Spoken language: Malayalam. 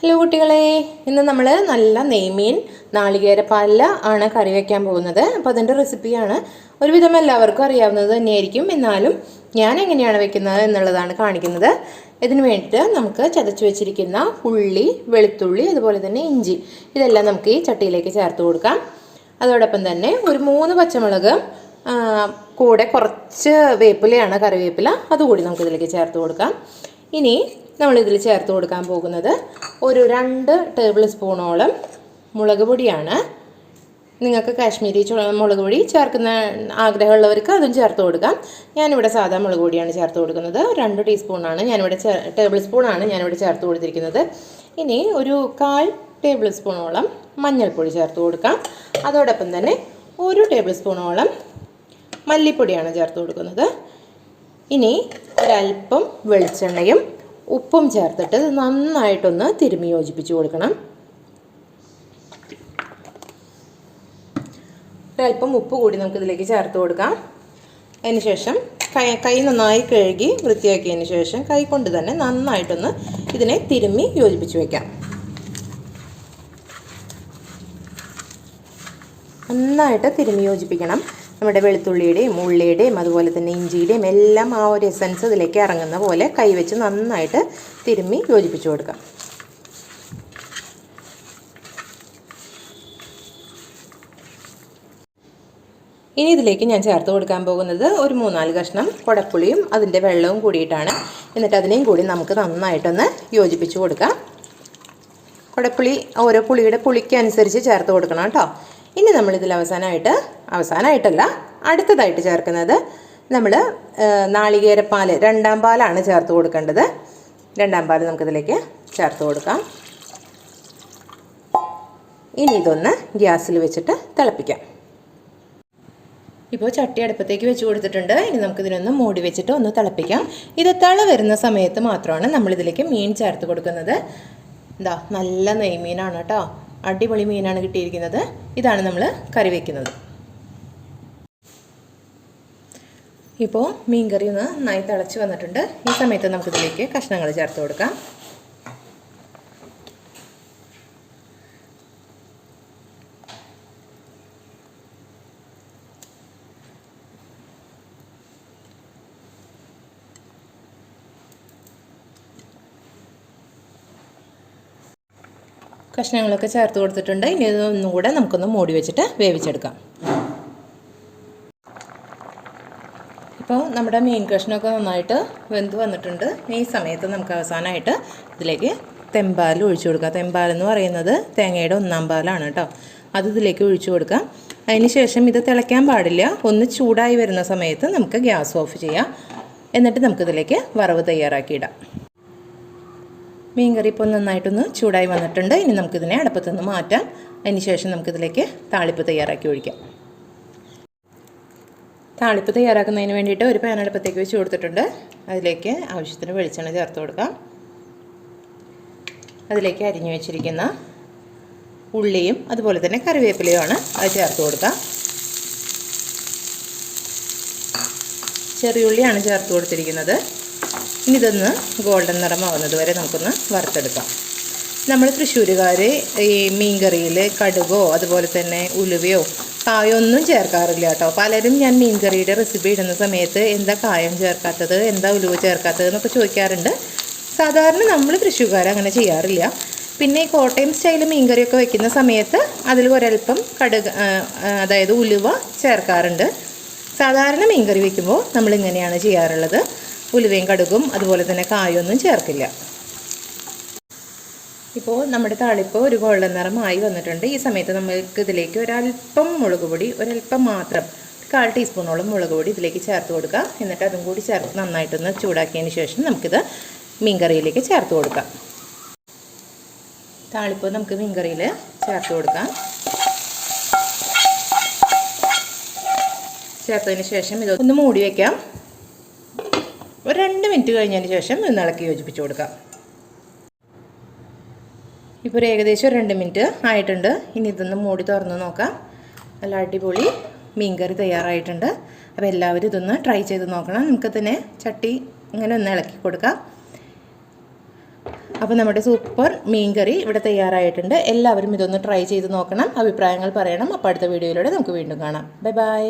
ഹലോ കുട്ടികളെ ഇന്ന് നമ്മൾ നല്ല നെയ്മീൻ നാളികേരപ്പാലില ആണ് കറി വയ്ക്കാൻ പോകുന്നത്. അപ്പോൾ അതിന്റെ റെസിപ്പിയാണ് ഒരുവിധം എല്ലാവർക്കും അറിയാവുന്നത് തന്നെയായിരിക്കും. എന്നാലും ഞാൻ എങ്ങനെയാണ് വെക്കുന്നത് എന്നുള്ളതാണ് കാണിക്കുന്നത്. ഇതിന് വേണ്ടിയിട്ട് നമുക്ക് ചതച്ച് വെച്ചിരിക്കുന്ന ഉള്ളി വെളുത്തുള്ളി അതുപോലെ തന്നെ ഇഞ്ചി ഇതെല്ലാം നമുക്ക് ഈ ചട്ടിയിലേക്ക് ചേർത്ത് കൊടുക്കാം. അതോടൊപ്പം തന്നെ ഒരു മൂന്ന് പച്ചമുളക് കൂടെ കുറച്ച് വേപ്പിലയാണ് കറിവേപ്പില അതുകൂടി നമുക്ക് ഇതിലേക്ക് ചേർത്ത് കൊടുക്കാം. ഇനി നമ്മളിതിൽ ചേർത്ത് കൊടുക്കാൻ പോകുന്നത് ഒരു രണ്ട് ടേബിൾ സ്പൂണോളം മുളക് പൊടിയാണ്. നിങ്ങൾക്ക് കാശ്മീരി മുളക് പൊടി ചേർക്കുന്ന ആഗ്രഹമുള്ളവർക്ക് അതും ചേർത്ത് കൊടുക്കാം. ഞാനിവിടെ സാധാ മുളക് പൊടിയാണ് ചേർത്ത് കൊടുക്കുന്നത്. രണ്ട് ടീസ്പൂണാണ് ഞാനിവിടെ ടേബിൾ സ്പൂണാണ് ഞാനിവിടെ ചേർത്ത് കൊടുത്തിരിക്കുന്നത്. ഇനി ഒരു കാൽ ടേബിൾ സ്പൂണോളം മഞ്ഞൾപ്പൊടി ചേർത്ത് കൊടുക്കാം. അതോടൊപ്പം തന്നെ ഒരു ടേബിൾ സ്പൂണോളം മല്ലിപ്പൊടിയാണ് ചേർത്ത് കൊടുക്കുന്നത്. ഇനി ഒരല്പം വെളിച്ചെണ്ണയും ഉപ്പും ചേർത്തിട്ട് നന്നായിട്ടൊന്ന് തിരുമി യോജിപ്പിച്ച് കൊടുക്കണം. ഒരല്പം ഉപ്പ് കൂടി നമുക്ക് ഇതിലേക്ക് ചേർത്ത് കൊടുക്കാം. അതിന് ശേഷം കൈ കൈ നന്നായി കഴുകി വൃത്തിയാക്കിയതിന് ശേഷം കൈ കൊണ്ട് തന്നെ നന്നായിട്ടൊന്ന് ഇതിനെ തിരുമ്മി യോജിപ്പിച്ച് വയ്ക്കാം നന്നായിട്ട് തിരുമ്മി യോജിപ്പിക്കണം. നമ്മുടെ വെളുത്തുള്ളിയുടെയും ഉള്ളിയുടെയും അതുപോലെ തന്നെ ഇഞ്ചിയുടെയും എല്ലാം ആ ഒരു എസൻസ് ഇതിലേക്ക് ഇറങ്ങുന്ന പോലെ കൈവച്ച് നന്നായിട്ട് തിരുമ്മി യോജിപ്പിച്ച് കൊടുക്കാം. ഇനി ഇതിലേക്ക് ഞാൻ ചേർത്ത് കൊടുക്കാൻ പോകുന്നത് ഒരു മൂന്നാൽ കഷ്ണം കുടപ്പുളിയും അതിന്റെ വെള്ളവും കൂടിയിട്ടാണ്. എന്നിട്ട് അതിനെയും കൂടി നമുക്ക് നന്നായിട്ടൊന്ന് യോജിപ്പിച്ച് കൊടുക്കാം. കുടപ്പുളി ഓരോ പുളിയുടെ പുളിക്കനുസരിച്ച് ചേർത്ത് കൊടുക്കണം കേട്ടോ. ഇനി നമ്മളിതിൽ അവസാനമായിട്ട് അവസാനമായിട്ടല്ല അടുത്തതായിട്ട് ചേർക്കുന്നത് നമ്മൾ നാളികേരപ്പാൽ രണ്ടാം പാലാണ് ചേർത്ത് കൊടുക്കേണ്ടത്. രണ്ടാം പാൽ നമുക്കിതിലേക്ക് ചേർത്ത് കൊടുക്കാം. ഇനി ഇതൊന്ന് ഗ്യാസിൽ വെച്ചിട്ട് തിളപ്പിക്കാം. ഇപ്പോൾ ചട്ടി അടുപ്പത്തേക്ക് വെച്ച് കൊടുത്തിട്ടുണ്ട്. ഇനി നമുക്കിതിനൊന്ന് മൂടി വെച്ചിട്ട് ഒന്ന് തിളപ്പിക്കാം. ഇത് തിള വരുന്ന സമയത്ത് മാത്രമാണ് നമ്മളിതിലേക്ക് മീൻ ചേർത്ത് കൊടുക്കുന്നത്. എന്താ നല്ല നെയ്മീനാണ് കേട്ടോ. അടിപൊളി മീനാണ് കിട്ടിയിരിക്കുന്നത്. ഇതാണ് നമ്മൾ കറി വയ്ക്കുന്നത് ഇപ്പോൾ മീൻ കറി ഒന്ന് നന്നായി തിളച്ച് വന്നിട്ടുണ്ട്. ഈ സമയത്ത് നമുക്കിതിലേക്ക് കഷ്ണങ്ങൾ ചേർത്ത് കൊടുക്കാം. കഷ്ണങ്ങളൊക്കെ ചേർത്ത് കൊടുത്തിട്ടുണ്ട്. ഇനി ഇതൊന്നും കൂടെ നമുക്കൊന്ന് മൂടി വെച്ചിട്ട് വേവിച്ചെടുക്കാം. ഇപ്പോൾ നമ്മുടെ മീൻ കഷ്ണമൊക്കെ നന്നായിട്ട് വെന്ത് വന്നിട്ടുണ്ട്. ഈ സമയത്ത് നമുക്ക് അവസാനമായിട്ട് ഇതിലേക്ക് തെമ്പാൽ ഒഴിച്ചു കൊടുക്കാം. തെമ്പാൽ എന്ന് പറയുന്നത് തേങ്ങയുടെ ഒന്നാം പാലാണ് കേട്ടോ. അത് ഇതിലേക്ക് ഒഴിച്ചു കൊടുക്കാം. അതിന് ശേഷം ഇത് തിളയ്ക്കാൻ പാടില്ല. ഒന്ന് ചൂടായി വരുന്ന സമയത്ത് നമുക്ക് ഗ്യാസ് ഓഫ് ചെയ്യാം. എന്നിട്ട് നമുക്കിതിലേക്ക് വറവ് തയ്യാറാക്കിയിടാം. മീൻകറി ഇപ്പോൾ നന്നായിട്ടൊന്ന് ചൂടായി വന്നിട്ടുണ്ട്. ഇനി നമുക്കിതിനെ അടുപ്പത്തു നിന്ന് മാറ്റാം. അതിന് ശേഷം നമുക്കിതിലേക്ക് താളിപ്പ് തയ്യാറാക്കി ഒഴിക്കാം. താളിപ്പ് തയ്യാറാക്കുന്നതിന് വേണ്ടിയിട്ട് ഒരു പാൻ അടുപ്പത്തേക്ക് വെച്ച് കൊടുത്തിട്ടുണ്ട്. അതിലേക്ക് ആവശ്യത്തിന് വെളിച്ചെണ്ണ ചേർത്ത് കൊടുക്കാം. അതിലേക്ക് അരിഞ്ഞു വെച്ചിരിക്കുന്ന ഉള്ളിയും അതുപോലെ തന്നെ കറിവേപ്പിലയുമാണ് അത് ചേർത്ത് കൊടുക്കാം. ചെറിയുള്ളിയാണ് ചേർത്ത് കൊടുത്തിരിക്കുന്നത്. ഇനി ഇതൊന്ന് ഗോൾഡൻ നിറമാവുന്നത് വരെ നമുക്കൊന്ന് വറുത്തെടുക്കാം. നമ്മൾ തൃശ്ശൂരുകാർ ഈ മീൻകറിയിൽ കടുകോ അതുപോലെ തന്നെ ഉലുവയോ കായോ ഒന്നും ചേർക്കാറില്ല കേട്ടോ. പലരും ഞാൻ മീൻകറിയുടെ റെസിപ്പി ഇടുന്ന സമയത്ത് എന്താ കായം ചേർക്കാത്തത് എന്താ ഉലുവ ചേർക്കാത്തത് എന്നൊക്കെ ചോദിക്കാറുണ്ട്. സാധാരണ നമ്മൾ തൃശ്ശൂർക്കാർ അങ്ങനെ ചെയ്യാറില്ല. പിന്നെ കോട്ടയം സ്റ്റൈൽ മീൻകറിയൊക്കെ വെക്കുന്ന സമയത്ത് അതിൽ ഒരൽപ്പം കടുക് അതായത് ഉലുവ ചേർക്കാറുണ്ട്. സാധാരണ മീൻകറി വെക്കുമ്പോൾ നമ്മൾ ഇങ്ങനെയാണ് ചെയ്യാറുള്ളത്. ഉലുവയും കടുകും അതുപോലെ തന്നെ കായൊന്നും ചേർക്കില്ല. ഇപ്പോൾ നമ്മുടെ താളിപ്പ് ഒരു ഗോൾഡൻ നിറമായി വന്നിട്ടുണ്ട്. ഈ സമയത്ത് നമുക്ക് ഇതിലേക്ക് ഒരല്പം മുളക് പൊടി ഒരല്പം മാത്രം കാൽ ടീസ്പൂണോളം മുളക് പൊടി ഇതിലേക്ക് ചേർത്ത് കൊടുക്കുക എന്നിട്ട് അതും കൂടി ചേർത്ത് നന്നായിട്ടൊന്ന് ചൂടാക്കിയതിന് ശേഷം നമുക്കിത് മീൻകറിയിലേക്ക് ചേർത്ത് കൊടുക്കാം. താളിപ്പ് നമുക്ക് മീൻകറിയിൽ ചേർത്ത് കൊടുക്കാം. ചേർത്തതിന് ശേഷം ഇത് ഒന്ന് മൂടി വയ്ക്കാം ഒരു രണ്ട് മിനിറ്റ് കഴിഞ്ഞതിന് ശേഷം ഒന്ന് ഇളക്കി യോജിപ്പിച്ച് കൊടുക്കാം. ഇപ്പോൾ ഒരു ഏകദേശം രണ്ട് മിനിറ്റ് ആയിട്ടുണ്ട്. ഇനി ഇതൊന്ന് മൂടി തുറന്ന് നോക്കാം. നല്ല അടിപൊളി മീൻകറി തയ്യാറായിട്ടുണ്ട്. അപ്പോൾ എല്ലാവരും ഇതൊന്ന് ട്രൈ ചെയ്ത് നോക്കണം. നമുക്ക് തന്നെ ചട്ടി ഇങ്ങനെ ഒന്ന് ഇളക്കി കൊടുക്കാം. അപ്പോൾ നമ്മുടെ സൂപ്പർ മീൻകറി ഇവിടെ തയ്യാറായിട്ടുണ്ട്. എല്ലാവരും ഇതൊന്ന് ട്രൈ ചെയ്ത് നോക്കണം. അഭിപ്രായങ്ങൾ പറയണം. അപ്പോൾ അടുത്ത വീഡിയോയിലൂടെ നമുക്ക് വീണ്ടും കാണാം. Bye bye.